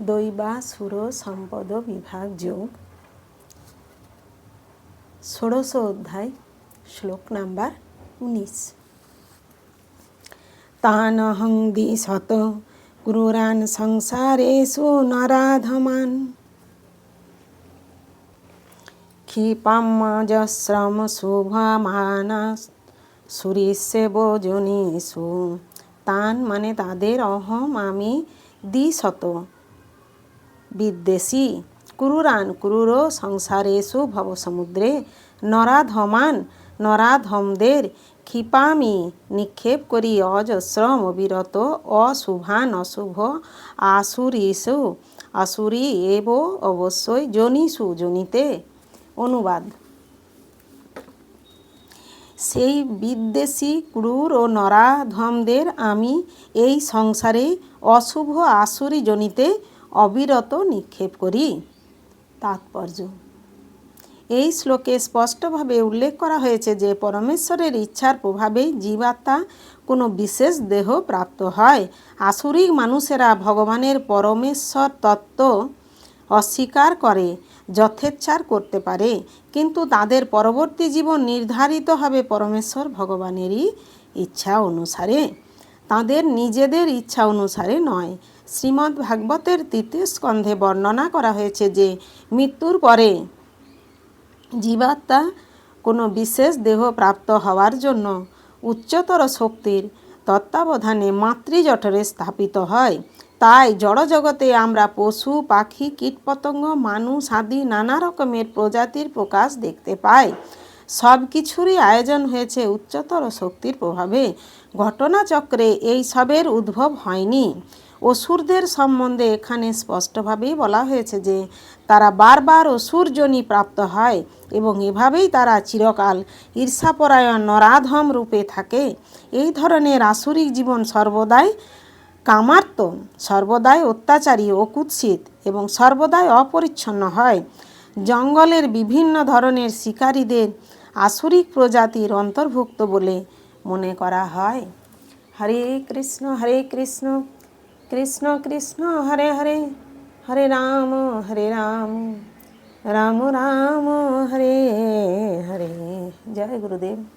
দৈবা সুর সম্পদ বিভাগ যোগ। ষোড়শ অধ্যায়, শ্লোক নাম্বার উনিশ। তানহং দিশত ক্রূরান সংসারেষু নরাধমান। ক্ষিপাম্মজস্রম শুভমানা সুরিষ্যেব জনীষু। তান মানে তাদের অহম আমি দ্বিশত বিদ্বেষী। ক্রুরান ক্রুর সংসারেষু ভবসমুদ্রে। নরাধমান নরাধমদের ক্ষিপামি নিক্ষেপ করি অজস্রম অবিরত অশুভান অশুভ আসুরিষু। আসুরি এব অবশ্যই জনিষু জনিতে। অনুবাদ। সেই বিদ্বেষী, ক্রূর ও নরাধমদের আমি এই সংসারে অশুভ আসুরি জনিতে অবিরত নিক্ষেপ করি। তাৎপর্য। এই শ্লোকে স্পষ্টভাবে উল্লেখ করা হয়েছে যে, পরমেশ্বরের ইচ্ছার প্রভাবেই জীবাত্মা কোনো বিশেষ দেহ প্রাপ্ত হয়। আসুরিক মানুষেরা ভগবানের পরমেশ্বর তত্ত্ব অস্বীকার করে, যথেচ্ছার করতে পারে। কিন্তু তাদের পরবর্তী জীবন নির্ধারিত হবে পরমেশ্বর ভগবানেরই ইচ্ছা অনুসারে। তাদের নিজেদের ইচ্ছা অনুসারে নয়। শ্রীমদ্ ভাগবতের তৃতীয় স্কন্ধে বর্ণনা করা হয়েছে যে, মৃত্যুর পরে জীবাত্মা কোনো বিশেষ দেহ প্রাপ্ত হওয়ার জন্য উচ্চতর শক্তির তত্ত্বাবধানে মাতৃজঠরে স্থাপিত হয়। তাই জড়জগতে আমরা পশু, পাখি, কীটপতঙ্গ, মানুষ আদি নানা রকমের প্রজাতির প্রকাশ দেখতে পাই। সব কিছুরই আয়োজন হয়েছে উচ্চতর শক্তির প্রভাবে। ঘটনাচক্রে এই সবের উদ্ভব হয়নি। অসুরদের সম্বন্ধে এখানে স্পষ্টভাবেই বলা হয়েছে যে, তারা বারবার অসুরজনী প্রাপ্ত হয় এবং এভাবেই তারা চিরকাল ঈর্ষাপরায়ণ নরাধম রূপে থাকে। এই ধরনের আসুরিক জীবন সর্বদাই কামার্ত সর্বদাই অত্যাচারী ও কুৎসিত এবং সর্বদাই অপরিচ্ছন্ন হয়। জঙ্গলের বিভিন্ন ধরনের শিকারীদের আসুরিক প্রজাতির অন্তর্ভুক্ত বলে মনে করা হয়। হরে কৃষ্ণ হরে কৃষ্ণ কৃষ্ণ কৃষ্ণ, হরে হরে হরে রাম হরে রাম রাম রাম, হরে হরে। জয় গুরুদেব।